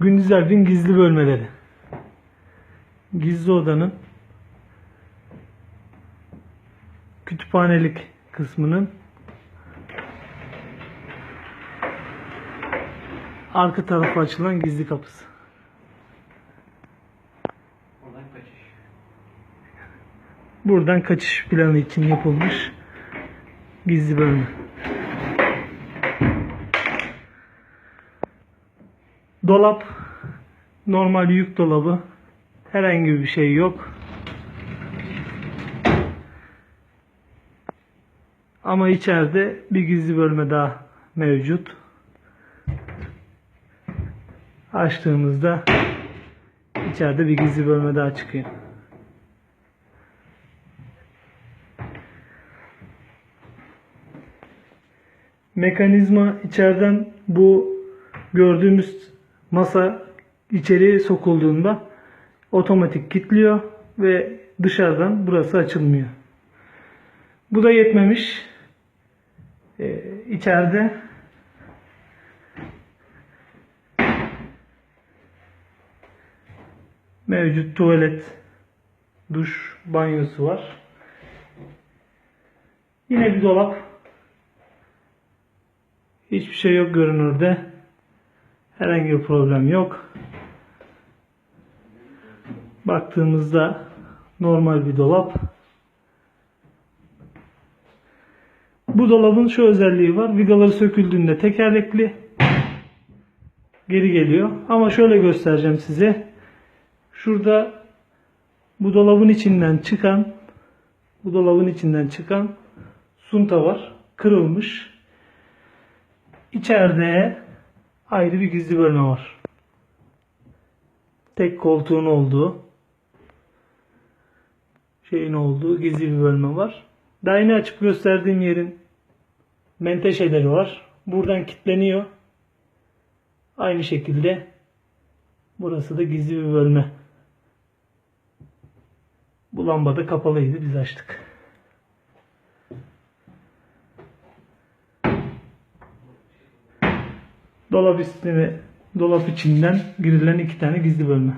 Gündüz Alp'in gizli bölmeleri. Gizli odanın kütüphanelik kısmının arka tarafa açılan gizli kapısı. Oradan kaçış. Buradan kaçış planı için yapılmış gizli bölme. Dolap normal yük dolabı. Herhangi bir şey yok. Ama içeride bir gizli bölme daha mevcut. Açtığımızda içeride bir gizli bölme daha çıkıyor. mekanizma içeriden bu gördüğümüz masa içeriye sokulduğunda otomatik kilitliyor ve dışarıdan burası açılmıyor. Bu da yetmemiş. Ee, içeride mevcut tuvalet, duş, banyosu var. Yine bir dolap Hiçbir şey yok görünürde. Herhangi bir problem yok. Baktığımızda normal bir dolap. Bu dolabın şu özelliği var. Vidaları söküldüğünde tekerlekli geri geliyor. Ama şöyle göstereceğim size. Şurada bu dolabın içinden çıkan bu dolabın içinden çıkan sunta var. Kırılmış. İçeride ayrı bir gizli bölme var. Tek koltuğun olduğu şeyin olduğu gizli bir bölme var. Daha yeni açıp gösterdiğim yerin menteşeleri var. Buradan kilitleniyor. Aynı şekilde burası da gizli bir bölme. Bu lamba da kapalıydı. Biz açtık. Dolap üstüne dolap içinden girilen iki tane gizli bölme.